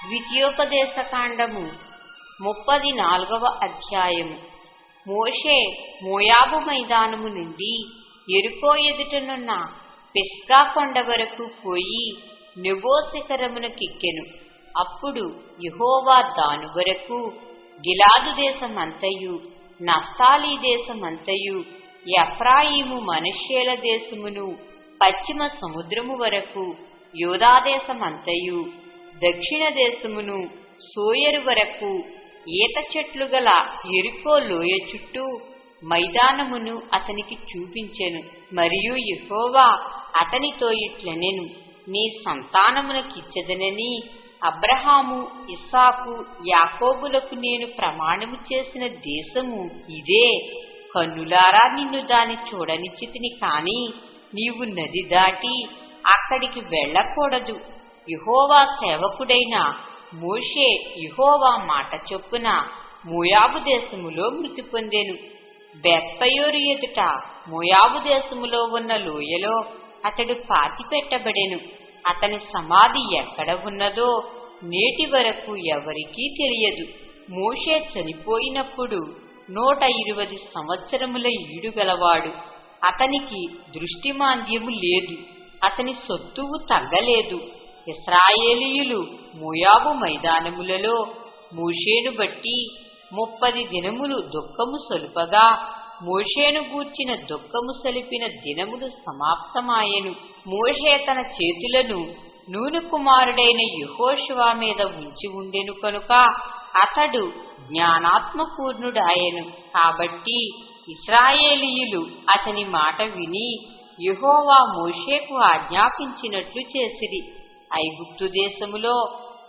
ద్వితీయోపదేశకాండము ముప్పది నాలుగవ అధ్యాయము. మోషే మోయాబు మైదానము నుండి ఎరుకో ఎదుటనున్న పిస్కా కొండ వరకు పోయి నెబో శిఖరమునకెక్కెను అప్పుడు యహోవా దాను వరకు గిలాదు దేశమంతయు నఫ్తాలీ దేశమంతయు ఎఫ్రాయిము మనుష్యేల దేశమును పశ్చిమ సముద్రము వరకు యోధాదేశమంతయు దక్షిణ దేశమును సోయరు వరకు ఈత చెట్లు గల ఎరుకో లోయ చుట్టూ మైదానమును అతనికి చూపించెను. మరియు ఇహోవా అతనితో ఇట్లనెను నీ సంతానమునకిచ్చదనని అబ్రహాము ఇస్సాకు యాకోబులకు నేను ప్రమాణము చేసిన దేశము ఇదే. కన్నులారా నిన్ను దాని చూడనిచ్చితిని కాని నీవు నది దాటి అక్కడికి వెళ్ళకూడదు. యహోవా సేవకుడైన మోషే యహోవా మాట చొప్పున మోయాబు దేశములో మృతి పొందెను. బెత్తయోరు ఎదుట మోయాబు దేశములో ఉన్న లోయలో అతడు పాతి పెట్టబడెను. అతని సమాధి ఎక్కడ ఉన్నదో నేటి వరకు ఎవరికీ తెలియదు. మోషే చనిపోయినప్పుడు నూట ఇరవై సంవత్సరముల ఈడుగలవాడు అతనికి దృష్టిమాంద్యము లేదు. అతని సొత్తువు తగ్గలేదు. ఇస్రాయేలీయులు మోయాబు మైదానములలో మోషేను బట్టి ముప్పది దినములు దుఃఖము సొలుపగా మోషేను గూర్చిన దుఃఖము సలిపిన దినములు సమాప్తమాయెను. మోషే తన చేతులను నూనె కుమారుడైన యహోశివా మీద ఉంచి ఉండెను కనుక అతడు జ్ఞానాత్మపూర్ణుడాయెను కాబట్టి ఇస్రాయేలీయులు అతని మాట విని యహోవా మోషేకు ఆజ్ఞాపించినట్లు చేసిరి. ఐగుప్తు దేశములో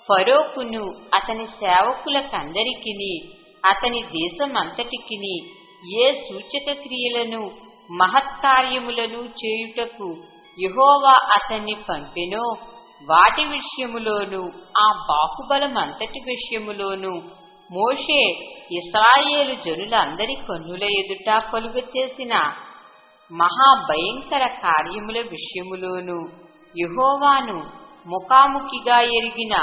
ఫరోకును అతని సేవకులకందరికిని అతని దేశమంతటికిని ఏ సూచక క్రియలను మహత్కార్యములను చేయుటకు యహోవా అతన్ని పంపెనో వాటి విషయములోను ఆ బాహుబలమంతటి విషయములోను మోషే ఇస్రాయేలు జనులందరి కన్నుల ఎదుట కలుగ చేసిన మహాభయంకర కార్యముల విషయములోను యహోవాను ముఖాముఖిగా ఎరిగిన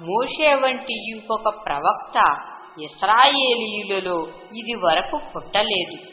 మోషే వంటి ఇంకొక ప్రవక్త ఇస్రాయేలీయులలో ఇది వరకు పుట్టలేదు.